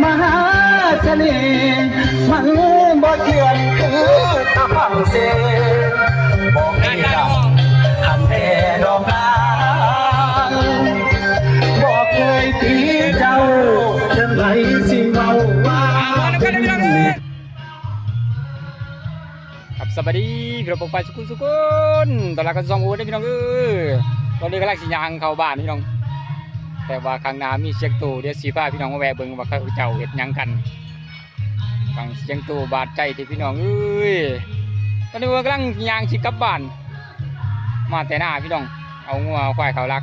มหาเสน่ห์มันบ่เจือนคือตะพังเสบอกให้ดังทันแต่ดอกนางบอกเคยตีเจ้าจังไรสิเมาว่ามายครับสวัสดีพี่น้องปกไปสุขุมสุขุนตอนแรกก็ซองโอ้ได้พี่น้องเอ้ยตอนนี้กำลังสิยางเข้าบ้านพี่น้อง แต่ว่าข้างหน้ามีเสียงตูเดี๋ยวสีฟ้าพี่น้องมาแวะเบิ่งว่าเขาเจ้าเฮ็ดยังกันฟังเสียงตูบาดใจที่พี่น้องเอ้ยตอนนี้ว่ากำลังยางสิกับบ้าน มาแต่หน้าพี่น้อง เอางัวควายเขารัก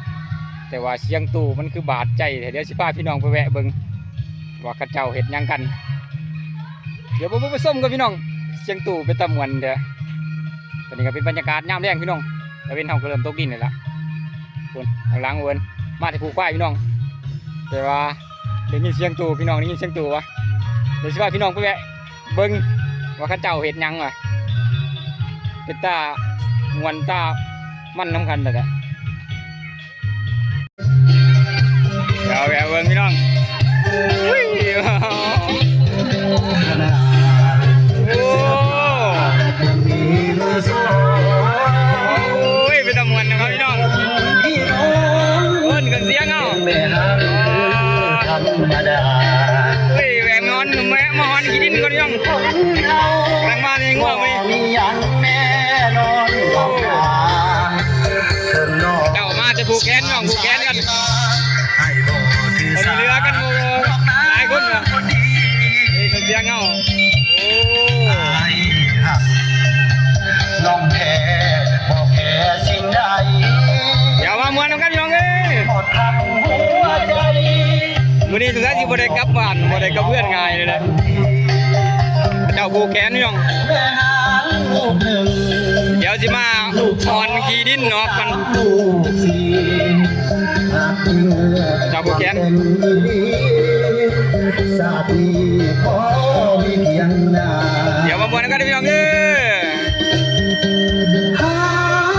แต่ว่าเสียงตูมันคือบาดใจเดี๋ยวสิพาพี่น้องไปแวะเบิ่งว่าเขาเจ้าเฮ็ดยังกัน เดี๋ยวผมไปส้มกับพี่น้องเสียงตู่เป็นตะมวนเด้อตอนนี้ก็เป็นบรรยากาศยามแรงพี่น้องตะเวนเฮาก็เริ่มตกดินเลยล่ะคนทางหล้างเวิน มาที่ภูควายพี่น้อง แต่ว่าเดี๋ยวนเสียงตูพี่น้องนี่ยินเสียงตูวะเดี๋ยวสิพาพี่น้องไปแวะเบิ้งว่าข้าเจ้าเห็ดยังวะเป็นตามวนตามันน้ำกันแต่เดี๋ยวแวะเบิ้งพี่น้องาหอนขี้ดินก่อนยังคนเราแรงมาในง่วงเลยมีอย่างแน่นอนบอกนาเถิงนอกเจ้ามาจะผูกแขนน้องผูกแขนกันให้บอกถือตอนสานี้เรือกันโมหลายคนนะคนดีเฮ้ยเป็นเสียงเอาโอ้ให้หักน้องแพ้บอกแพ้สิ่งใดเดี๋ยวมามวนนำกันพี่น้องเอ้ยหมดทั้งหัวใจมื้อนี้สุดท้ายสิบ่ได้กลับบ้านบ่ได้กับเพื่อนง่ายเลยนะเจ้าผู กแขนย่องแกหนึ่งเดี๋ยวสิมาหอนขี้ดินเนาะกันลูกสี่หากเมื่อเจ้าผูกแขนเป็นดีสาธีขอมีเพียงหน้าเดี๋ยวมามวนนกันพี่น้องเอ้ยหา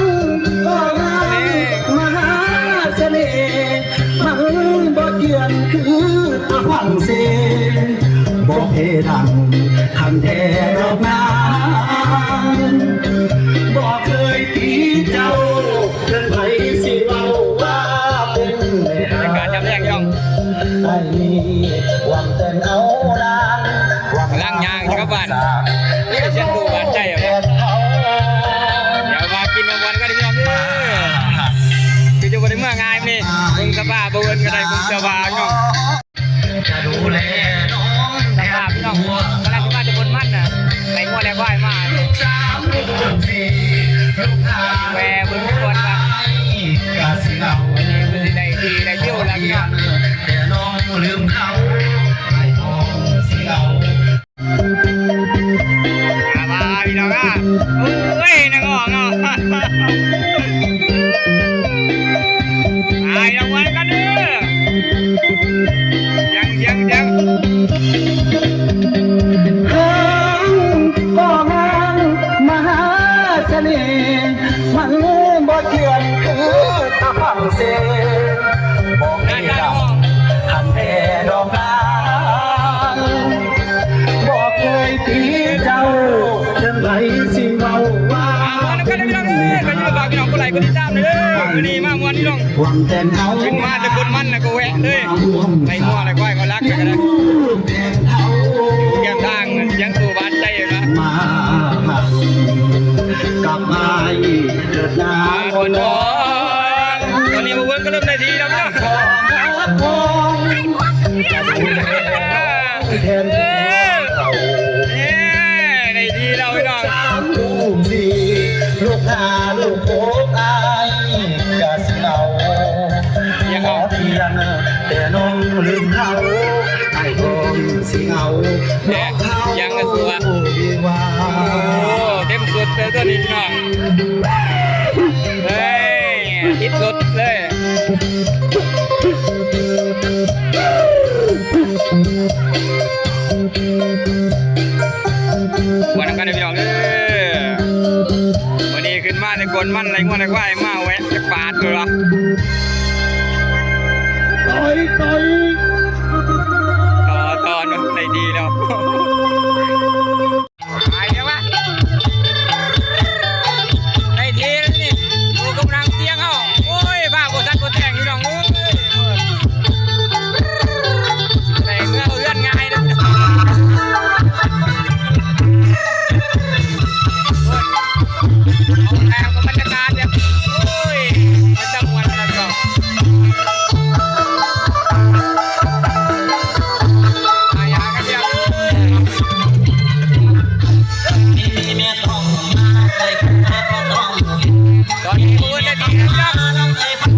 งก็งามาเสน่ห์มันบ่เยือนคือตะพังเสบอกเพดังทันแท้ ครับบ้านเดี๋ยวเสียงดูบาดใจเหรอแทนเขาเดี๋ยวมากินมามวนกันพี่น้องเอ้ยคือจะบ่ได้เมื่อง่ายนี่มึงสภาพบ่เอิ้นก็ได้มึงสภาพพี่น้องจะดูแลน้องสภาพพี่น้องกำลังสิมาจะบนมันน่ะไหลงัวไหลควายมา น่มันบ่เจือนคือตะพังเสบอกให้นั่ดังออกทันแต่ดอกนางบอกเคยตีเจ้าจังไรสิเมาว่ามาแล้วกันนะพี่น้องเอ้ยก็อยู่ฝากพี่น้องกดไหลค์กดติดตามเลยวันนี้มาม่วนพี่น้องขึ้นมาแต่คนมันน่ะก็แวะเลยไปงัวอะไรก้อยก็รักกันนะแก้มทางยังตัวบานใจอยู่นะ ลับมาอีกเกิดนามาคนทองตอนนี้มาเวิร์กก็เริ่มได้ทีแล้วเนาะขอรักพองจะดูแลแทนเออเขาเนี่ยได้ทีแล้วพี่น้องสามลูกสี่ลูกห้าลูกหกอา เลยตันี้พี่น้องเฮ้ยฮิตสุดเลยวันนั้นกันเลยพี่นเออวันนี้ขึ้นมาในกลนมั่นอะไรงวนอะไราไอ้มาแวะจะปาดเลยหรอต่อยต่อยต่อตอนในดีแล้ว เอาแอบกับบรรยากาศเนี่ยโอ้ยมันจะมวนแล้วก็ตอนนี้มือได้ดีนะ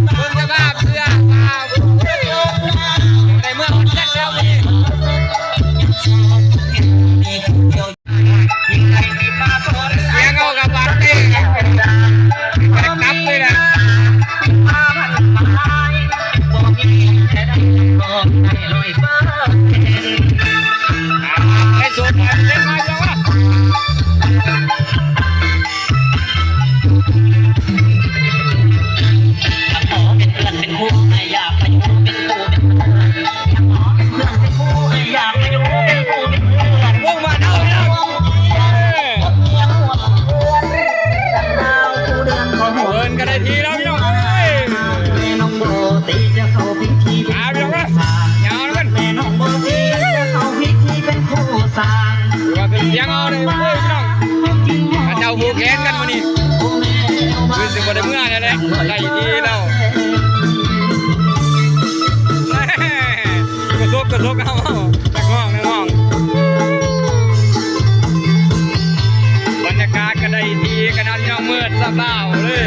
ได้เมื่อนั่นแหละได้ดีแล้วกระซบกระซบเอาเอาในห้องในห้องบรรยากาศก็ได้ดีขนาดที่เรเมื่อซาบ้าเลย